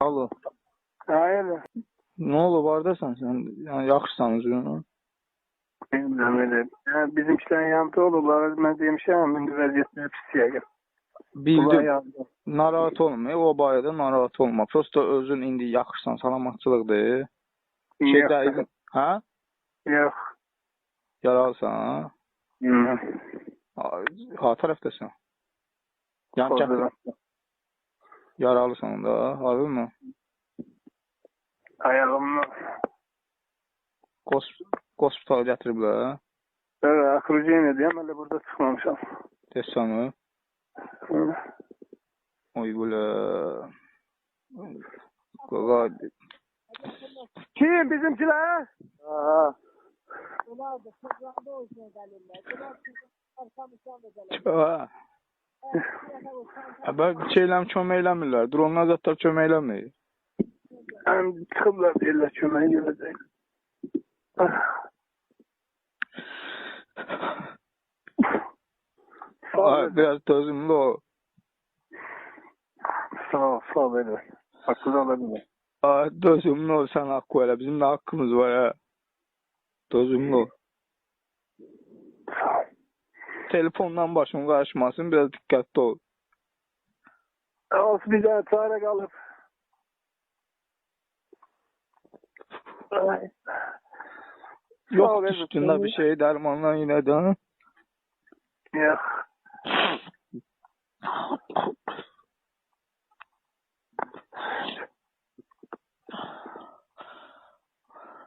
Alo. Hayır. Ne oldu bardasan sen? Yani yaxşısan üzrünü. Bilmem öyle. Yani bizimkiler yandı olurlar. Ben demişim indi vəziyyətlər pis yəqin. Bildim. Narahat olma. O barədə narahat olma. Prosta özün indi yaxşısan, salamatçılıqdır. Şey dəydin. Hə? Yox. Yaralısan, ha? Hı. Ha, ha tərəfdəsən. Yan kənddə. Yaralısan da, harbi mi? Ayağımı Qos hospitala gətiriblər. Böyle akrucuyum edeyim. Öyle burada çıkmamışım. Desən, Hı. oy belə. Qaqa, Kim bizimkiler? Aha. ha. Əbər şeyləm kömək eləmirlər. Dronlar zətlər kömək eləmir. Ben çıkıblar deyirlər köməyə gələcək. Sağ Ay, ol. biraz dözümlü ol. Sağ ol. Sağ ol. Beni. Hakkı olabilir. Ay, dözümlü ol sən haqqı elə. Bizim də haqqımız var ha. Dözümlü ol. Sağ ol. Telefondan başın qarışmasın, biraz diqqətli ol. Olsun bir tane çare kalıp. Üstündə sen bir de- şey dərmanla yenə də. Yok.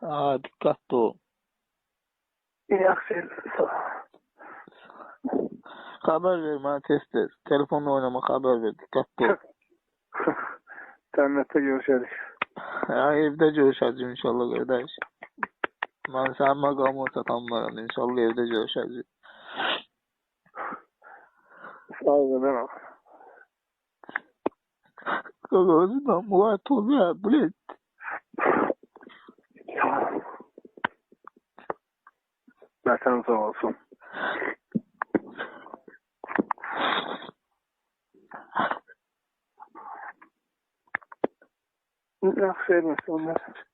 Aa, diqqətli ol. Yok sen. Xəbər ver mənə tez-tez. Telefonla oynama xəbər ver, diqqətli ol. Cennette görüşürüz. Ya evdə görüşəcəyik inşallah qardaş. Mən sənin məqamı çatanmaram. İnşallah evdə görüşəcəyik. Sağ ol canım. Qaqa özündən mülayət ol ya, bilet. Vatan sağ olsun. Merci, monsieur. Merci.